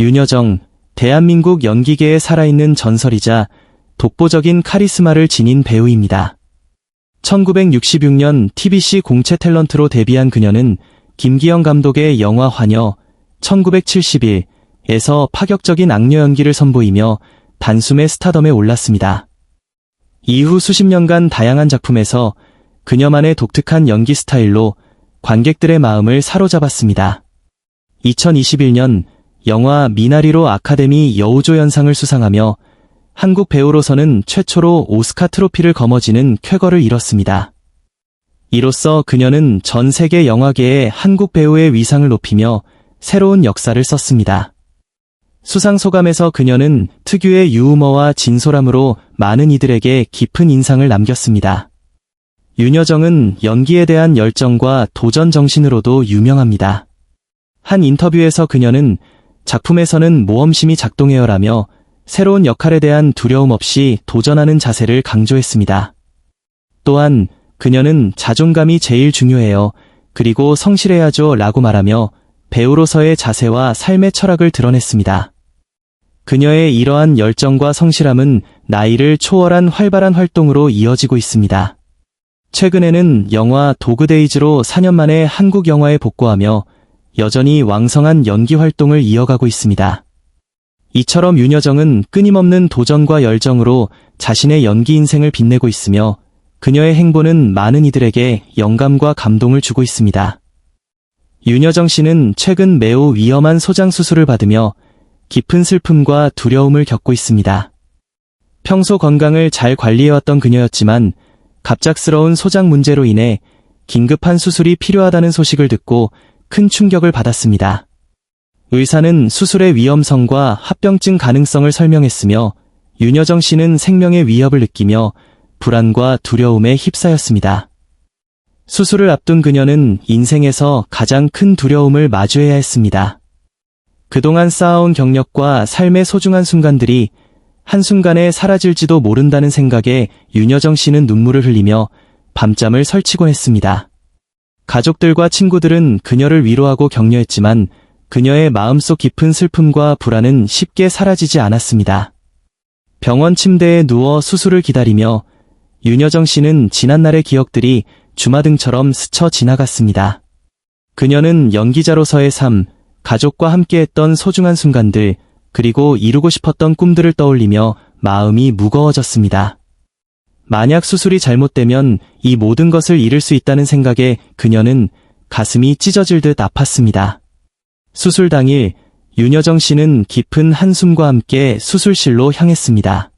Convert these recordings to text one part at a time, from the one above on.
윤여정, 대한민국 연기계에 살아있는 전설이자 독보적인 카리스마를 지닌 배우입니다. 1966년 TBC 공채 탤런트로 데뷔한 그녀는 김기영 감독의 영화 환여 1971에서 파격적인 악녀 연기를 선보이며 단숨에 스타덤에 올랐습니다. 이후 수십 년간 다양한 작품에서 그녀만의 독특한 연기 스타일로 관객들의 마음을 사로잡았습니다. 2021년 영화 미나리로 아카데미 여우조연상을 수상하며 한국 배우로서는 최초로 오스카 트로피를 거머쥐는 쾌거를 이뤘습니다. 이로써 그녀는 전 세계 영화계의 한국 배우의 위상을 높이며 새로운 역사를 썼습니다. 수상 소감에서 그녀는 특유의 유우머와 진솔함으로 많은 이들에게 깊은 인상을 남겼습니다. 윤여정은 연기에 대한 열정과 도전 정신으로도 유명합니다. 한 인터뷰에서 그녀는 작품에서는 모험심이 작동해요라며 새로운 역할에 대한 두려움 없이 도전하는 자세를 강조했습니다. 또한 그녀는 자존감이 제일 중요해요. 그리고 성실해야죠 라고 말하며 배우로서의 자세와 삶의 철학을 드러냈습니다. 그녀의 이러한 열정과 성실함은 나이를 초월한 활발한 활동으로 이어지고 있습니다. 최근에는 영화 도그데이즈로 4년 만에 한국 영화에 복구하며 여전히 왕성한 연기 활동을 이어가고 있습니다. 이처럼 윤여정은 끊임없는 도전과 열정으로 자신의 연기 인생을 빛내고 있으며 그녀의 행보는 많은 이들에게 영감과 감동을 주고 있습니다. 윤여정 씨는 최근 매우 위험한 소장 수술을 받으며 깊은 슬픔과 두려움을 겪고 있습니다. 평소 건강을 잘 관리해왔던 그녀였지만 갑작스러운 소장 문제로 인해 긴급한 수술이 필요하다는 소식을 듣고 큰 충격을 받았습니다. 의사는 수술의 위험성과 합병증 가능성을 설명했으며 윤여정 씨는 생명의 위협을 느끼며 불안과 두려움에 휩싸였습니다. 수술을 앞둔 그녀는 인생에서 가장 큰 두려움을 마주해야 했습니다. 그동안 쌓아온 경력과 삶의 소중한 순간들이 한순간에 사라질지도 모른다는 생각에 윤여정 씨는 눈물을 흘리며 밤잠을 설치곤 했습니다. 가족들과 친구들은 그녀를 위로하고 격려했지만 그녀의 마음속 깊은 슬픔과 불안은 쉽게 사라지지 않았습니다. 병원 침대에 누워 수술을 기다리며 윤여정 씨는 지난날의 기억들이 주마등처럼 스쳐 지나갔습니다. 그녀는 연기자로서의 삶, 가족과 함께했던 소중한 순간들, 그리고 이루고 싶었던 꿈들을 떠올리며 마음이 무거워졌습니다. 만약 수술이 잘못되면 이 모든 것을 잃을 수 있다는 생각에 그녀는 가슴이 찢어질 듯 아팠습니다. 수술 당일 윤여정 씨는 깊은 한숨과 함께 수술실로 향했습니다.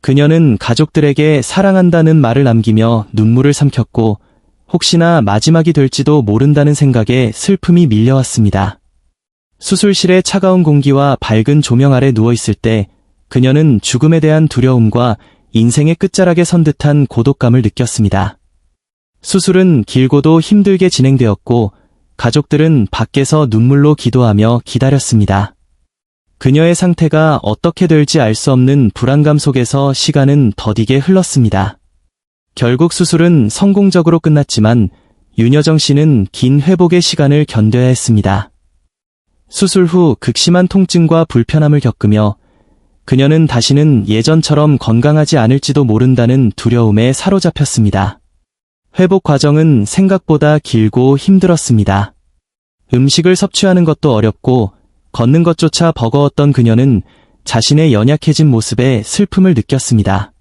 그녀는 가족들에게 사랑한다는 말을 남기며 눈물을 삼켰고 혹시나 마지막이 될지도 모른다는 생각에 슬픔이 밀려왔습니다. 수술실의 차가운 공기와 밝은 조명 아래 누워있을 때 그녀는 죽음에 대한 두려움과 인생의 끝자락에 선 듯한 고독감을 느꼈습니다. 수술은 길고도 힘들게 진행되었고 가족들은 밖에서 눈물로 기도하며 기다렸습니다. 그녀의 상태가 어떻게 될지 알 수 없는 불안감 속에서 시간은 더디게 흘렀습니다. 결국 수술은 성공적으로 끝났지만 윤여정 씨는 긴 회복의 시간을 견뎌야 했습니다. 수술 후 극심한 통증과 불편함을 겪으며 그녀는 다시는 예전처럼 건강하지 않을지도 모른다는 두려움에 사로잡혔습니다. 회복 과정은 생각보다 길고 힘들었습니다. 음식을 섭취하는 것도 어렵고 걷는 것조차 버거웠던 그녀는 자신의 연약해진 모습에 슬픔을 느꼈습니다.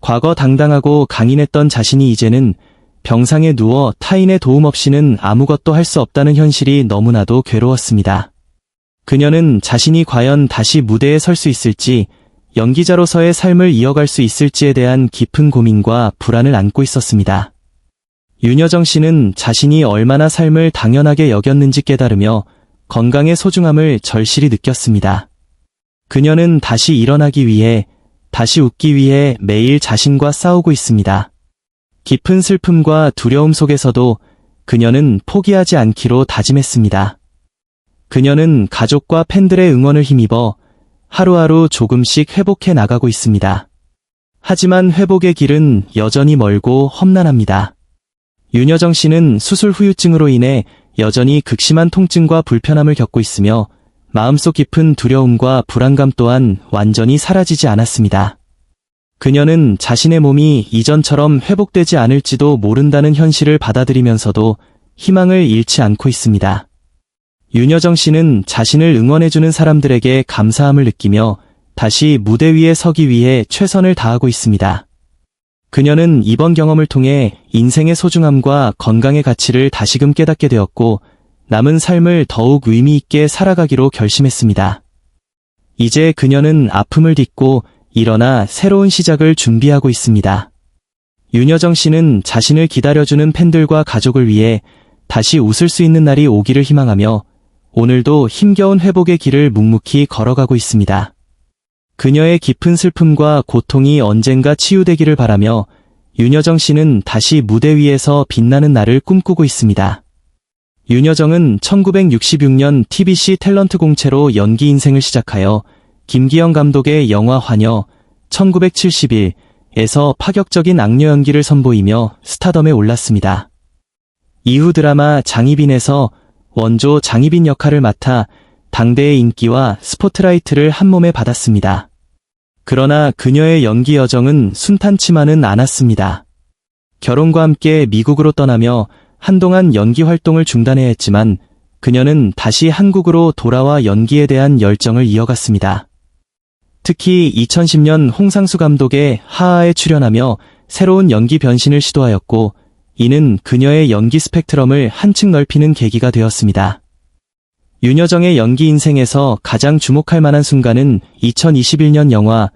과거 당당하고 강인했던 자신이 이제는 병상에 누워 타인의 도움 없이는 아무것도 할 수 없다는 현실이 너무나도 괴로웠습니다. 그녀는 자신이 과연 다시 무대에 설 수 있을지, 연기자로서의 삶을 이어갈 수 있을지에 대한 깊은 고민과 불안을 안고 있었습니다. 윤여정 씨는 자신이 얼마나 삶을 당연하게 여겼는지 깨달으며 건강의 소중함을 절실히 느꼈습니다. 그녀는 다시 일어나기 위해, 다시 웃기 위해 매일 자신과 싸우고 있습니다. 깊은 슬픔과 두려움 속에서도 그녀는 포기하지 않기로 다짐했습니다. 그녀는 가족과 팬들의 응원을 힘입어 하루하루 조금씩 회복해 나가고 있습니다. 하지만 회복의 길은 여전히 멀고 험난합니다. 윤여정 씨는 수술 후유증으로 인해 여전히 극심한 통증과 불편함을 겪고 있으며 마음속 깊은 두려움과 불안감 또한 완전히 사라지지 않았습니다. 그녀는 자신의 몸이 이전처럼 회복되지 않을지도 모른다는 현실을 받아들이면서도 희망을 잃지 않고 있습니다. 윤여정 씨는 자신을 응원해주는 사람들에게 감사함을 느끼며 다시 무대 위에 서기 위해 최선을 다하고 있습니다. 그녀는 이번 경험을 통해 인생의 소중함과 건강의 가치를 다시금 깨닫게 되었고 남은 삶을 더욱 의미 있게 살아가기로 결심했습니다. 이제 그녀는 아픔을 딛고 일어나 새로운 시작을 준비하고 있습니다. 윤여정 씨는 자신을 기다려주는 팬들과 가족을 위해 다시 웃을 수 있는 날이 오기를 희망하며 오늘도 힘겨운 회복의 길을 묵묵히 걸어가고 있습니다. 그녀의 깊은 슬픔과 고통이 언젠가 치유되기를 바라며 윤여정 씨는 다시 무대 위에서 빛나는 날을 꿈꾸고 있습니다. 윤여정은 1966년 TBC 탤런트 공채로 연기 인생을 시작하여 김기영 감독의 영화 환여 1971에서 파격적인 악녀 연기를 선보이며 스타덤에 올랐습니다. 이후 드라마 장희빈에서 원조 장희빈 역할을 맡아 당대의 인기와 스포트라이트를 한 몸에 받았습니다. 그러나 그녀의 연기 여정은 순탄치만은 않았습니다. 결혼과 함께 미국으로 떠나며 한동안 연기 활동을 중단해야 했지만 그녀는 다시 한국으로 돌아와 연기에 대한 열정을 이어갔습니다. 특히 2010년 홍상수 감독의 하하에 출연하며 새로운 연기 변신을 시도하였고 이는 그녀의 연기 스펙트럼을 한층 넓히는 계기가 되었습니다. 윤여정의 연기 인생에서 가장 주목할 만한 순간은 2021년 영화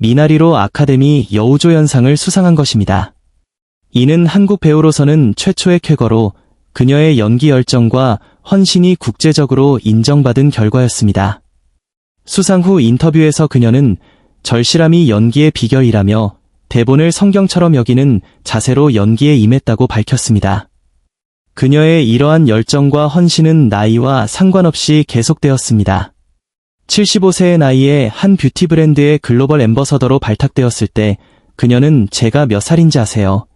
미나리로 아카데미 여우조연상을 수상한 것입니다. 이는 한국 배우로서는 최초의 쾌거로 그녀의 연기 열정과 헌신이 국제적으로 인정받은 결과였습니다. 수상 후 인터뷰에서 그녀는 절실함이 연기의 비결이라며 대본을 성경처럼 여기는 자세로 연기에 임했다고 밝혔습니다. 그녀의 이러한 열정과 헌신은 나이와 상관없이 계속되었습니다. 75세의 나이에 한 뷰티 브랜드의 글로벌 엠버서더로 발탁되었을 때 그녀는 제가 몇 살인지 아세요?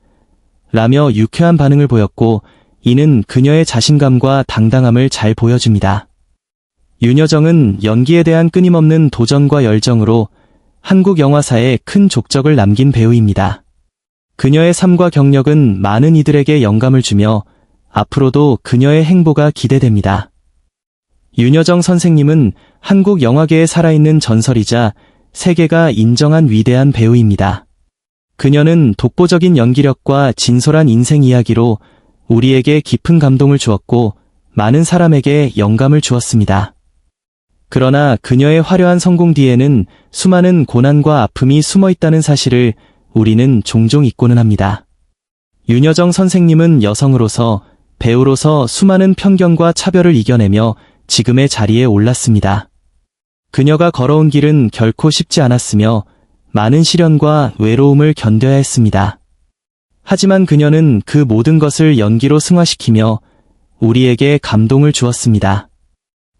라며 유쾌한 반응을 보였고 이는 그녀의 자신감과 당당함을 잘 보여줍니다. 윤여정은 연기에 대한 끊임없는 도전과 열정으로 한국 영화사에 큰 족적을 남긴 배우입니다. 그녀의 삶과 경력은 많은 이들에게 영감을 주며 앞으로도 그녀의 행보가 기대됩니다. 윤여정 선생님은 한국 영화계에 살아있는 전설이자 세계가 인정한 위대한 배우입니다. 그녀는 독보적인 연기력과 진솔한 인생 이야기로 우리에게 깊은 감동을 주었고 많은 사람에게 영감을 주었습니다. 그러나 그녀의 화려한 성공 뒤에는 수많은 고난과 아픔이 숨어 있다는 사실을 우리는 종종 잊고는 합니다. 윤여정 선생님은 여성으로서 배우로서 수많은 편견과 차별을 이겨내며 지금의 자리에 올랐습니다. 그녀가 걸어온 길은 결코 쉽지 않았으며 많은 시련과 외로움을 견뎌야 했습니다. 하지만 그녀는 그 모든 것을 연기로 승화시키며 우리에게 감동을 주었습니다.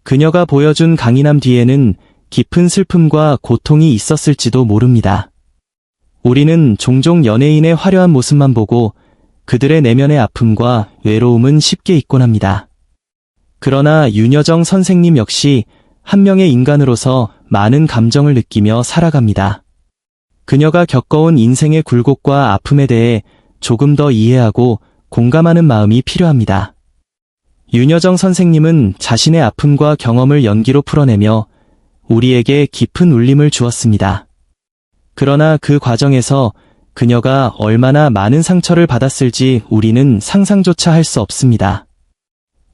그녀가 보여준 강인함 뒤에는 깊은 슬픔과 고통이 있었을지도 모릅니다. 우리는 종종 연예인의 화려한 모습만 보고 그들의 내면의 아픔과 외로움은 쉽게 잊곤 합니다. 그러나 윤여정 선생님 역시 한 명의 인간으로서 많은 감정을 느끼며 살아갑니다. 그녀가 겪어온 인생의 굴곡과 아픔에 대해 조금 더 이해하고 공감하는 마음이 필요합니다. 윤여정 선생님은 자신의 아픔과 경험을 연기로 풀어내며 우리에게 깊은 울림을 주었습니다. 그러나 그 과정에서 그녀가 얼마나 많은 상처를 받았을지 우리는 상상조차 할 수 없습니다.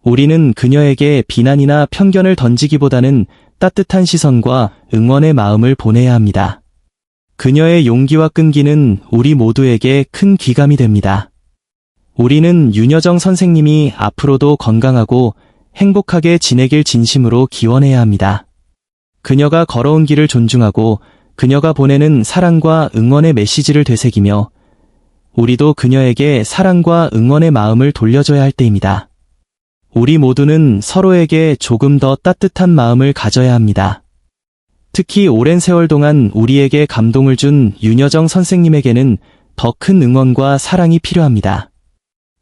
우리는 그녀에게 비난이나 편견을 던지기보다는 따뜻한 시선과 응원의 마음을 보내야 합니다. 그녀의 용기와 끈기는 우리 모두에게 큰 귀감이 됩니다. 우리는 윤여정 선생님이 앞으로도 건강하고 행복하게 지내길 진심으로 기원해야 합니다. 그녀가 걸어온 길을 존중하고 그녀가 보내는 사랑과 응원의 메시지를 되새기며 우리도 그녀에게 사랑과 응원의 마음을 돌려줘야 할 때입니다. 우리 모두는 서로에게 조금 더 따뜻한 마음을 가져야 합니다. 특히 오랜 세월 동안 우리에게 감동을 준 윤여정 선생님에게는 더 큰 응원과 사랑이 필요합니다.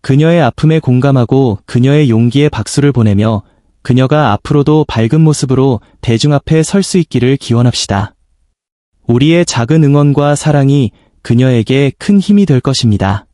그녀의 아픔에 공감하고 그녀의 용기에 박수를 보내며 그녀가 앞으로도 밝은 모습으로 대중 앞에 설 수 있기를 기원합시다. 우리의 작은 응원과 사랑이 그녀에게 큰 힘이 될 것입니다.